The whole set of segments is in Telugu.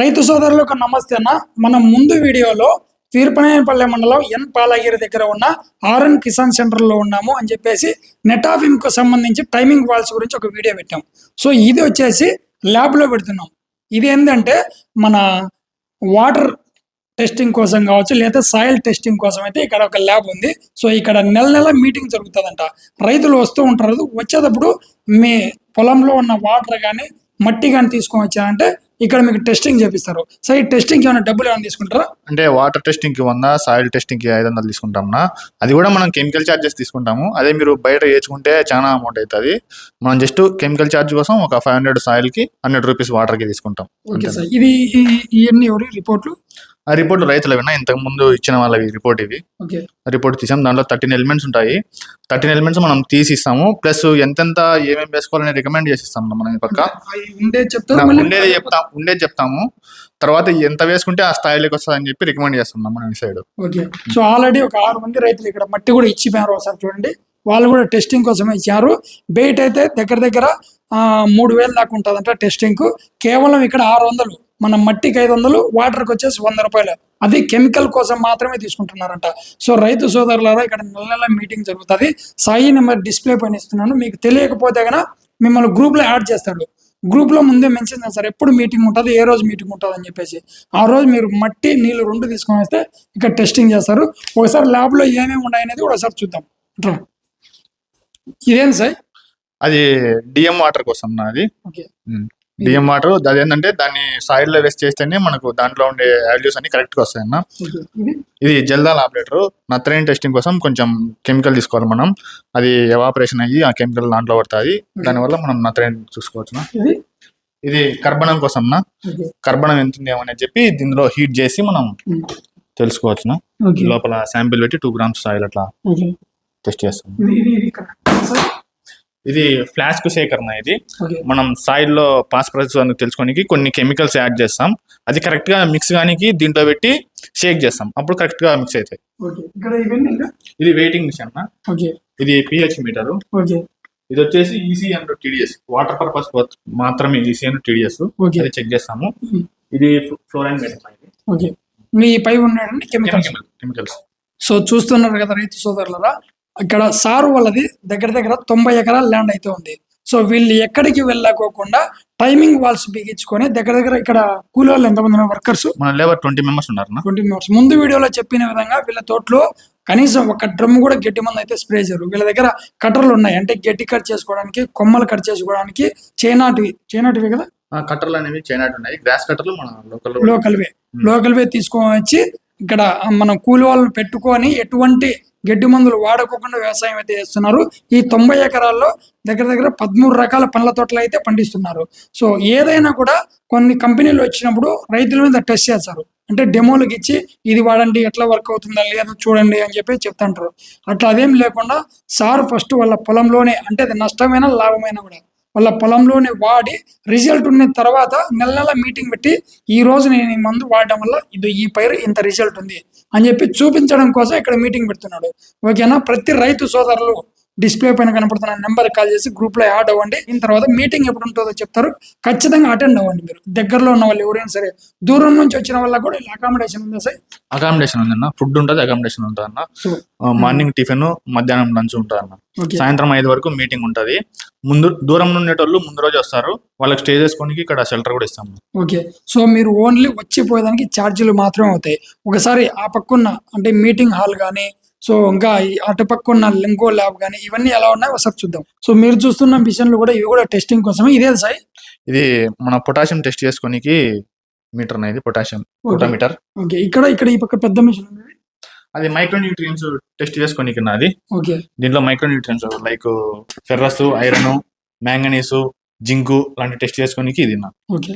రైతు సోదరులకు నమస్తే అన్న. మనం ముందు వీడియోలో తీర్పనాయనపల్లె మండలం ఎన్ పాలగిరి దగ్గర ఉన్న ఆర్ఎన్ కిసాన్ సెంటర్లో ఉన్నాము అని చెప్పేసి నెటాఫిమ్కు సంబంధించి టైమింగ్ వాల్స్ గురించి ఒక వీడియో పెట్టాం. సో ఇది వచ్చేసి ల్యాబ్లో పెడుతున్నాం. ఇది ఏంటంటే మన వాటర్ టెస్టింగ్ కోసం కావచ్చు లేదా సాయిల్ టెస్టింగ్ కోసం అయితే ఇక్కడ ఒక ల్యాబ్ ఉంది. సో ఇక్కడ నెల నెల మీటింగ్ జరుగుతుందంట. రైతులు వస్తూ ఉంటారు. వచ్చేటప్పుడు మీ పొలంలో ఉన్న వాటర్ కానీ మట్టి కానీ తీసుకొని వచ్చారంటే ఇక్కడ మీకు టెస్టింగ్ చేపిస్తారు. సో ఈ టెస్టింగ్ ఏమైనా డబ్బులు ఏమైనా తీసుకుంటారా? అంటే వాటర్ టెస్టింగ్కి వంద సాయిల్ టెస్టింగ్కి ఐదు వందలు తీసుకుంటాం అది కూడా మనం కెమికల్ ఛార్జెస్ తీసుకుంటాము. అదే మీరు బయట వేసుకుంటే చాలా అమౌంట్ అవుతుంది. మనం జస్ట్ కెమికల్ ఛార్జ్ కోసం ఒక ఫైవ్ హండ్రెడ్ సాయిల్కి హండ్రెడ్ రూపీస్ వాటర్కి తీసుకుంటాం. ఓకే సార్ ఇది ఇవన్నీ ఎవరు? రిపోర్ట్లు? ఆ రిపోర్ట్ రైతులు విన్నా ఇంతకు ముందు ఇచ్చిన వాళ్ళవి రిపోర్ట్ ఇది రిపోర్ట్ తీసాం. దాంట్లో థర్టీన్ ఎలిమెంట్స్ ఉంటాయి. థర్టీన్ ఎలిమెంట్స్ మనం తీసి ఇస్తాము ప్లస్ ఎంతెంత ఏమేమి వేసుకోవాలని రికమెండ్ చేసి ఇస్తాం మనం పక్క. ఉండేది చెప్తాం ఉండేది చెప్తాము. తర్వాత ఎంత వేసుకుంటే ఆ స్థాయిలోకి వస్తుందని చెప్పి రికమెండ్ చేస్తున్నాం మనం ఈ సైడ్. సో ఆల్రెడీ ఒక ఆరు మంది రైతులు ఇక్కడ మట్టి కూడా ఇచ్చిపోయారు ఒకసారి చూడండి. వాళ్ళు కూడా టెస్టింగ్ కోసమే ఇచ్చారు. బయట అయితే దగ్గర దగ్గర మూడు వేలు దాకా ఉంటుందంట టెస్టింగ్ కేవలం ఇక్కడ ఆరు వందలు. మన మట్టికి ఐదు వందలు వాటర్కి వచ్చేసి వంద రూపాయలు. అది కెమికల్ కోసం మాత్రమే తీసుకుంటున్నారంట. సో రైతు సోదరులారా ఇక్కడ నెల నెల మీటింగ్ జరుగుతుంది. సాయి నెంబర్ డిస్ప్లే పైన ఇస్తున్నాను. మీకు తెలియకపోతే కనుక మిమ్మల్ని గ్రూప్లో యాడ్ చేస్తాడు. గ్రూప్లో ముందే మెన్షన్ చేస్తారు ఎప్పుడు మీటింగ్ ఉంటుంది ఏ రోజు మీటింగ్ ఉంటుంది అని చెప్పేసి. ఆ రోజు మీరు మట్టి నీళ్ళు రెండు తీసుకొని వస్తే ఇక్కడ టెస్టింగ్ చేస్తారు. ఒకసారి ల్యాబ్లో ఏమేమి ఉన్నాయనేది కూడా ఒకసారి చూద్దాం. ఇదేంటి సార్ అది డిఎం వాటర్ కోసం నాది డిఎం వాటర్ అది ఏంటంటే దాన్ని సాయిల్లో వేస్ట్ చేస్తేనే మనకు దాంట్లో ఉండే వాల్యూస్ అన్ని కరెక్ట్గా వస్తాయి అన్న ఇది? జల్దాల్ ఆపరేటర్ నత్రైన్ టెస్టింగ్ కోసం కొంచెం కెమికల్ తీసుకోవాలి మనం. అది ఎవాపరేషన్ అయ్యి ఆ కెమికల్ దాంట్లో పడుతుంది. దానివల్ల మనం నత్రైన్ చూసుకోవచ్చు ఇది? కర్బనం కోసం నా. కర్బనం ఎంత ఉంది ఏమని చెప్పి దీనిలో హీట్ చేసి మనం ఉమ్. తెలుసుకోవచ్చు లోపల శాంపిల్ పెట్టి టూ గ్రామ్స్ సాయిల్ అట్లా టెస్ట్ చేస్తాం. ఇది ఫ్లాస్క్ సేకరణ ఇది. మనం సాయిల్లో పాస్పరస్ అని తెలుసుకోనికి కొన్ని కెమికల్స్ యాడ్ చేస్తాం. అది కరెక్ట్గా మిక్స్ కానికి దీంట్లో పెట్టి షేక్ చేస్తాం. అప్పుడు కరెక్ట్గా మిక్స్ అవుతాయి. ఇది వెయిటింగ్ మిషన్ ఇది పిహెచ్ మీటర్. ఓకే. ఇది వచ్చేసి EC and TDS. Water purpose మాత్రమే ఈసీ అండ్ టీడీఎస్. అది చెక్ చేస్తాము. ఇది ఫ్లోరైన్ మీ పై కెమికల్స్. కెమికల్స్ సో చూస్తున్నారు కదా రైతు సోదరులరా? ఇక్కడ సారు వాళ్ళది దగ్గర దగ్గర తొంభై ఎకరాల ల్యాండ్ అయితే ఉంది. సో వీళ్ళు ఎక్కడికి వెళ్ళకోకుండా టైమింగ్ వాల్స్ బిగించుకొని దగ్గర దగ్గర ఇక్కడ కూలి వాళ్ళు ఎంతమంది వర్కర్స్ మన లేబర్ ట్వంటీ మెంబర్స్ ఉన్నారు ట్వంటీ మెంబర్స్ ముందు వీడియోలో చెప్పిన విధంగా వీళ్ళ తోటలో కనీసం ఒక డ్రమ్ కూడా గట్టి మంది అయితే స్ప్రే చేయరు. వీళ్ళ దగ్గర కట్టర్లు ఉన్నాయి. అంటే గట్టి కట్ చేసుకోవడానికి కొమ్మలు కట్ చేసుకోవడానికి చేనాటివి. చేనాటివి కదా? కట్టర్లు అనేవి చైనాట్ ఉన్నాయి. గ్రాస్ కట్టర్లు మన local local way. Local way తీసుకొని వచ్చి ఇక్కడ మనం కూలి వాళ్ళని పెట్టుకొని ఎటువంటి గడ్డి మందులు వాడకోకుండా వ్యవసాయం అయితే చేస్తున్నారు. ఈ తొంభై ఎకరాల్లో దగ్గర దగ్గర పదమూడు రకాల పండ్ల తోటలు అయితే పండిస్తున్నారు. సో ఏదైనా కూడా కొన్ని కంపెనీలు వచ్చినప్పుడు రైతుల మీద టెస్ట్ చేస్తారు. అంటే డెమోలకు ఇచ్చి ఇది వాడండి ఎట్లా వర్క్ అవుతుందా లేదో చూడండి అని చెప్పి చెప్తుంటారు. అట్లా అదేం లేకుండా సార్ ఫస్ట్ వాళ్ళ పొలంలోనే అంటే అది నష్టమైన లాభమైనా కూడా వాళ్ళ పొలంలోనే వాడి రిజల్ట్ ఉన్న తర్వాత నెల నెల మీటింగ్ పెట్టి ఈ రోజు నేను ఈ మందు వాడడం వల్ల ఇది ఈ పైరు ఇంత రిజల్ట్ ఉంది అని చెప్పి చూపించడం కోసం ఇక్కడ మీటింగ్ పెడుతున్నాడు. ఓకేనా? ప్రతి రైతు సోదరులు డిస్ప్లే పైన కనపడుతున్న నెంబర్ కాల్ చేసి గ్రూప్లో యాడ్ అవ్వండి. దీని తర్వాత మీటింగ్ ఎప్పుడు ఉంటుందో చెప్తారు. ఖచ్చితంగా అటెండ్ అవ్వండి మీరు. దగ్గరలో ఉన్న వాళ్ళు ఎవరైనా సరే దూరం నుంచి వచ్చిన వాళ్ళకి కూడా అకామిడేషన్ ఉందా సార్? అకామిడేషన్ ఉందన్న. ఫుడ్ ఉంటుంది అకామిడేషన్ ఉంటుంది అన్న. మార్నింగ్ టిఫిన్ మధ్యాహ్నం లంచ్ ఉంటుంది అన్న. సాయంత్రం ఐదు వరకు మీటింగ్ ఉంటది. ముందు దూరం ఉండేటోళ్ళు ముందు రోజు వస్తారు. వాళ్ళకి స్టే చేసుకోనికి ఇక్కడ షెల్టర్ కూడా ఇస్తాము ఓకే సో మీరు ఓన్లీ వచ్చిపోయేదానికి ఛార్జీలు మాత్రమే అవుతాయి. ఒకసారి ఆ పక్కున్న అంటే మీటింగ్ హాల్ కానీ సో ఇంకా ఈ అటు పక్కున్న లింగో ల్యాబ్ కానీ ఇవన్నీ ఎలా ఉన్నాయో ఒకసారి చూద్దాం. సో మీరు చూస్తున్న మిషన్లు కూడా ఇవి కూడా టెస్టింగ్ కోసమే. ఇదే సాయి? ఇది మన పొటాషియం టెస్ట్ చేసుకోనికి మీటర్ అనేది పొటాషియం పొటామీటర్ ఓకే. ఇక్కడ ఇక్కడ ఈ పక్క పెద్ద మిషన్ ఉంది. అది మైక్రో న్యూట్రియన్స్ టెస్ట్ చేసుకోనికి నాది ఓకే. దీంట్లో micro nutrients like ferrous iron manganese zinc లాంటి టెస్ట్ చేసుకోనికి ఇది నా. ఓకే.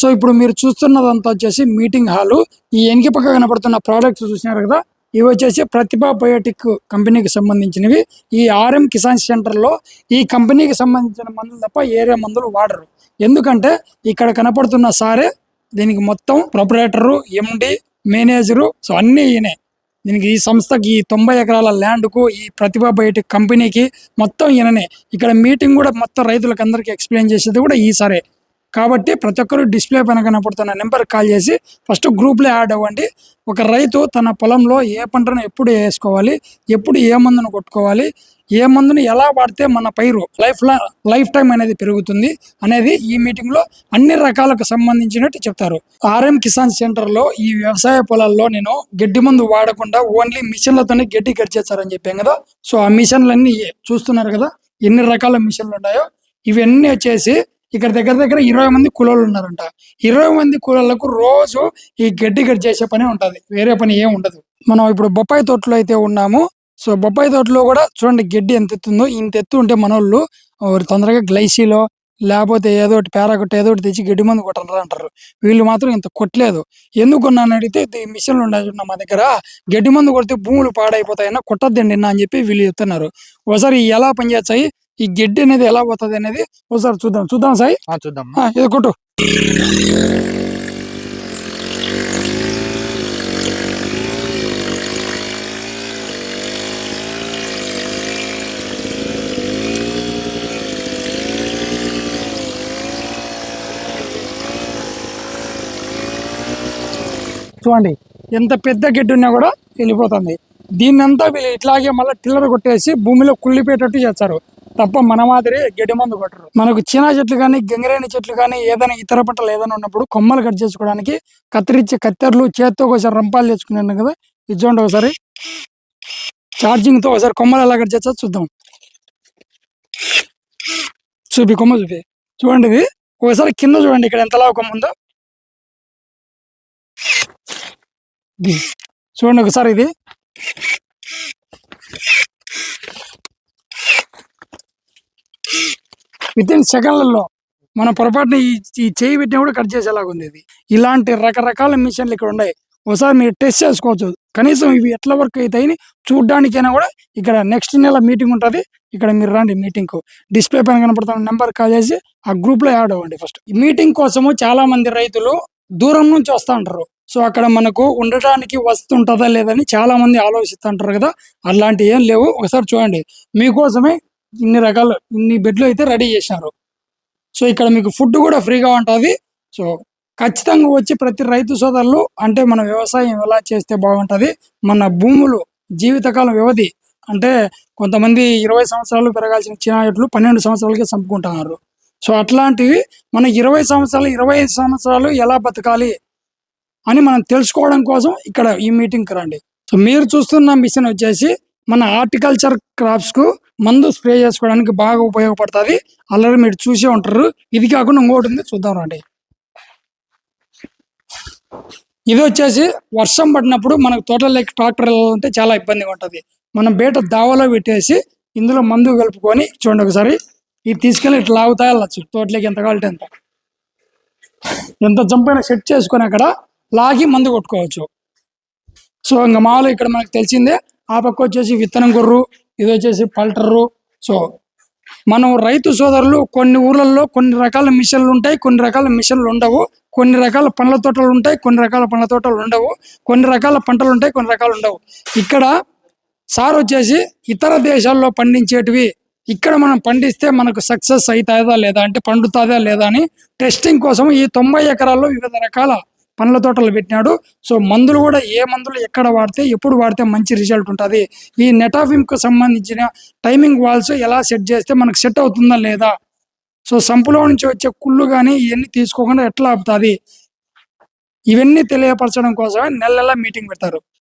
సో ఇప్పుడు మీరు చూస్తున్నదంతా వచ్చేసి మీటింగ్ హాల్. ఈ వెనక పక్క కనపడుతున్న ప్రోడక్ట్స్ చూసినారు కదా? ఇవి వచ్చేసి ప్రతిభ బయోటిక్ కంపెనీకి సంబంధించినవి. ఈ ఆర్ఎం కిసాన్ సెంటర్లో ఈ కంపెనీకి సంబంధించిన మందులు తప్ప ఏరే మందులు వాడరు. ఎందుకంటే ఇక్కడ కనపడుతున్న సారే దీనికి మొత్తం ప్రొపరేటరు ఎండి మేనేజరు సో అన్నీ ఈయనే. దీనికి ఈ సంస్థకి ఈ తొంభై ఎకరాల ల్యాండ్కు ఈ ప్రతిభ బయోటిక్ కంపెనీకి మొత్తం ఈయననే. ఇక్కడ మీటింగ్ కూడా మొత్తం రైతులకు అందరికీ ఎక్స్ప్లెయిన్ చేసేది కూడా ఈ సరే. కాబట్టి ప్రతి ఒక్కరు డిస్ప్లే పైన కనపడుతున్న నెంబర్ కాల్ చేసి ఫస్ట్ గ్రూప్లో యాడ్ అవ్వండి. ఒక రైతు తన పొలంలో ఏ పంటను ఎప్పుడు వేసుకోవాలి ఎప్పుడు ఏ మందును కొట్టుకోవాలి ఏ మందును ఎలా వాడితే మన పైరు లైఫ్ లైఫ్ టైం అనేది పెరుగుతుంది అనేది ఈ మీటింగ్లో అన్ని రకాలకు సంబంధించినట్టు చెప్తారు. ఆర్ఎం కిసాన్ సెంటర్లో ఈ వ్యవసాయ పొలాల్లో నేను గడ్డి మందు వాడకుండా ఓన్లీ మిషన్లతోనే గడ్డి కరిచేస్తారని చెప్పాను కదా. సో ఆ మిషన్లన్నీ చూస్తున్నారు కదా ఎన్ని రకాల మిషన్లు ఉన్నాయో. ఇవన్నీ వచ్చేసి ఇక్కడ దగ్గర దగ్గర ఇరవై మంది కూలోళ్ళు ఉన్నారంట. ఇరవై మంది కూలోళ్ళకు రోజు ఈ గడ్డి గడ్డి చేసే పని ఉంటది. వేరే పని ఏం ఉండదు. మనం ఇప్పుడు బొప్పాయి తోటలో అయితే ఉన్నాము. సో బొప్పాయి తోటలో కూడా చూడండి గడ్డి ఎంత ఎత్తుందో. ఇంత ఎత్తు ఉంటే మనోళ్ళు ఓ తొందరగా గ్లైసీలో లేకపోతే ఏదో ఒకటి పేరాకొట్టి ఏదో ఒకటి తెచ్చి గడ్డి మందు కొట్టరా అంటారు. వీళ్ళు మాత్రం ఇంత కొట్టలేదు. ఎందుకు కొన్నాను అడిగితే మిషన్లు ఉన్నాయి మా దగ్గర. గడ్డి మందు కొడితే భూములు పాడైపోతాయన్నా కొట్టద్దండి అని చెప్పి వీళ్ళు చెప్తున్నారు. ఒకసారి ఎలా పనిచేస్తాయి? ఈ గడ్డి అనేది ఎలా పోతుంది అనేది ఒకసారి చూద్దాం. చూద్దాం సాయి? ఆ, చూద్దాం. ఇది కొట్టు. చూడండి ఎంత పెద్ద గడ్డి ఉన్నా కూడా వెళ్ళిపోతుంది. దీన్నంతా వీళ్ళు ఇట్లాగే మళ్ళీ టిల్లర్ కొట్టేసి భూమిలో కుళ్ళిపోయేటట్టు చేస్తారు. తప్ప మన మాదిరి గడ్డి మందు కొట్టరు. మనకు చీనా చెట్లు కానీ గంగిరేణి చెట్లు కానీ ఏదైనా ఇతర పంటలు ఏదైనా ఉన్నప్పుడు కొమ్మలు కట్ చేసుకోవడానికి కత్తిరించే కత్తెరలు చేత్తో ఒకసారి రంపాలు తెచ్చుకున్నాను కదా ఇది చూడండి ఒకసారి. ఛార్జింగ్తో ఒకసారి కొమ్మలు ఎలా కట్ చేస్తా చూద్దాం. చూపి కొమ్మ చూపి. చూడండి ఇది. ఒకసారి కింద చూడండి ఇక్కడ ఎంతలా కొమ్మ ఉందో. చూడండి ఒకసారి ఇది. విత్ ఇన్ సెకండ్లలో మన పొరపాటున ఈ చేయి పెట్టినా కూడా కట్ చేసేలాగా ఉంది ఇది ఇలాంటి రకరకాల మిషన్లు ఇక్కడ ఉన్నాయి. ఒకసారి మీరు టెస్ట్ చేసుకోవచ్చు. కనీసం ఇవి ఎట్లా వర్క్ అవుతాయని చూడ్డానికైనా కూడా ఇక్కడ నెక్స్ట్ నెల మీటింగ్ ఉంటుంది. ఇక్కడ మీరు రండి మీటింగ్కు డిస్ప్లే పైన కనపడుతున్న నెంబర్ కాల్ చేసి ఆ గ్రూప్లో యాడ్ అవ్వండి ఫస్ట్. మీటింగ్ కోసము చాలా మంది రైతులు దూరం నుంచి వస్తా ఉంటారు. సో అక్కడ మనకు ఉండటానికి వస్తుంటుందా లేదని చాలా మంది ఆలోచిస్తుంటారు కదా. అలాంటి ఏం లేవు. ఒకసారి చూడండి. మీకోసమే ఇన్ని రకాలు ఇన్ని బెడ్లు అయితే రెడీ చేశారు. సో ఇక్కడ మీకు ఫుడ్ కూడా ఫ్రీగా ఉంటుంది. సో ఖచ్చితంగా వచ్చి ప్రతి రైతు సోదరులు అంటే మన వ్యవసాయం ఎలా చేస్తే బాగుంటుంది మన భూములు జీవితకాలం వ్యవధి అంటే కొంతమంది ఇరవై సంవత్సరాలు పెరగాల్సిన చిన్న చెట్లు పన్నెండు సంవత్సరాలకే చంపుకుంటున్నారు. సో అట్లాంటివి మన ఇరవై సంవత్సరాలు ఇరవై ఐదు సంవత్సరాలు ఎలా బతకాలి అని మనం తెలుసుకోవడం కోసం ఇక్కడ ఈ మీటింగ్కి రండి. సో మీరు చూస్తున్న మిషన్ వచ్చేసి మన హార్టికల్చర్ క్రాప్స్కు మందు స్ప్రే చేసుకోవడానికి బాగా ఉపయోగపడుతుంది. అల్లరి మీరు చూసే ఉంటారు. ఇది కాకుండా ఇంకోటి ఉంది. చూద్దాం రండి. ఇది వచ్చేసి వర్షం పడినప్పుడు మనకు తోటలోకి ట్రాక్టర్ వెళ్ళాలంటే చాలా ఇబ్బందిగా ఉంటుంది. మనం బయట దావలో పెట్టేసి ఇందులో మందు కలుపుకొని చూడండి ఒకసారి. ఇది తీసుకెళ్ళి ఇట్లా లాగుతా వెళ్ళచ్చు. తోటలోకి ఎంత కావాలంటే ఎంత ఎంత జంపైనా సెట్ చేసుకొని అక్కడ లాగి మందు కొట్టుకోవచ్చు. సో ఇంకా మామూలు ఇక్కడ మనకు తెలిసిందే. ఆ పక్క వచ్చేసి విత్తనం గుర్రు ఇది వచ్చేసి పల్టరు. సో మనం రైతు సోదరులు కొన్ని ఊర్లలో కొన్ని రకాల మిషన్లు ఉంటాయి కొన్ని రకాల మిషన్లు ఉండవు. కొన్ని రకాల పండ్ల తోటలు ఉంటాయి కొన్ని రకాల పండ్ల తోటలు ఉండవు. కొన్ని రకాల పంటలు ఉంటాయి కొన్ని రకాలు ఉండవు. ఇక్కడ సార్ వచ్చేసి ఇతర దేశాల్లో పండించేటివి ఇక్కడ మనం పండిస్తే మనకు సక్సెస్ అవుతుందా లేదా అంటే పండుతుందా లేదా అని టెస్టింగ్ కోసం ఈ తొంభై ఎకరాల్లో వివిధ రకాల పండ్ల తోటలు పెట్టినాడు. సో మందులు కూడా ఏ మందులు ఎక్కడ వాడితే ఎప్పుడు వాడితే మంచి రిజల్ట్ ఉంటుంది. ఈ నెటాఫిమ్కు సంబంధించిన టైమింగ్ వాల్స్ ఎలా సెట్ చేస్తే మనకు సెట్ అవుతుందా లేదా? సో సంపులో నుంచి వచ్చే కుళ్ళు కానీ ఇవన్నీ తీసుకోకుండా ఎట్లా ఆపుతుంది? ఇవన్నీ తెలియపరచడం కోసమే నెల నెల మీటింగ్ పెడతారు.